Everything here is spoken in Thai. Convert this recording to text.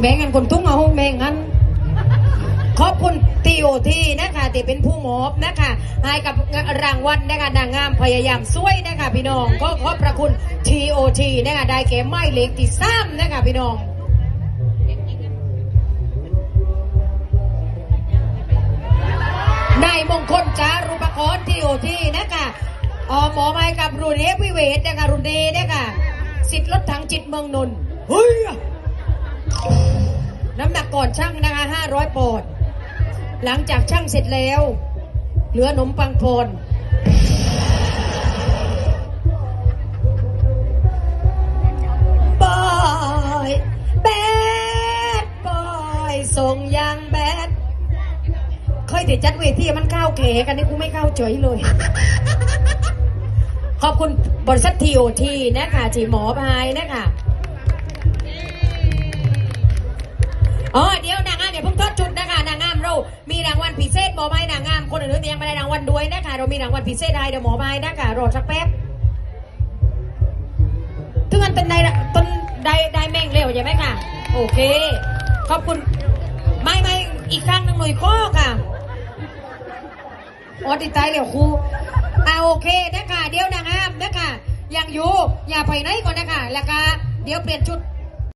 แบ่งกันคนทุ่งเอาห้องแบ่งกันขอบคุณทีโอทีนะคะที่เป็นผู้มอบนะคะให้กับรางวัลนะคะนางงามพยายามช่วยนะคะพี่น้องก็ขอบพระคุณทีโอทีนะคะได้แก่ไม้เล็กที่ซ้ำนะคะพี่น้องนายมงคลจารุปกรณ์ทีโอทีนะคะออหมอไม้กับรุ่นเอฟวิเวทนะคะรุ่นเดนะคะสิทธิ์รถถังจิตเมืองนนท์เฮ้ย น้ำหนักก่อนช่างนะคะ500ปอนด์หลังจากช่างเสร็จแล้ว เหลือขนมปังพรบอยแบดบอยส่งยังแบดเคยแต่จัดเวทีมันก้าวเก๋กันนี่กูไม่ก้าวเฉยเลย ขอบคุณบริษัททีโอทีนะคะจีหมอพายนะคะ อ๋อเดี๋ยวนางงามเดี๋ยเพิ่งทอดจุดนะคะนางงามเรา มีรางวัลพิเศษหมอพายนางงามคนอื่นๆยังไม่ได้รางวัลด้วยนะคะเรามีรางวัลพิเศษได้เดี๋ยวหมอพายนะคะรอสักแป๊บถึงอันต้นได้ต้นได้ได้แม่งเร็วใช่ไหมคะโอเค ขอบคุณไม่ไม่อีกครั้งหนึ่งหน่อยข้อค่ะโอ้ติดใจเดี๋ยวครูอ่าโอเคนะคะเดี๋ยวนางงามนะคะยังอยู่อย่าไปไหนก่อนนะคะแล้วก็เดี๋ยวเปลี่ยนชุด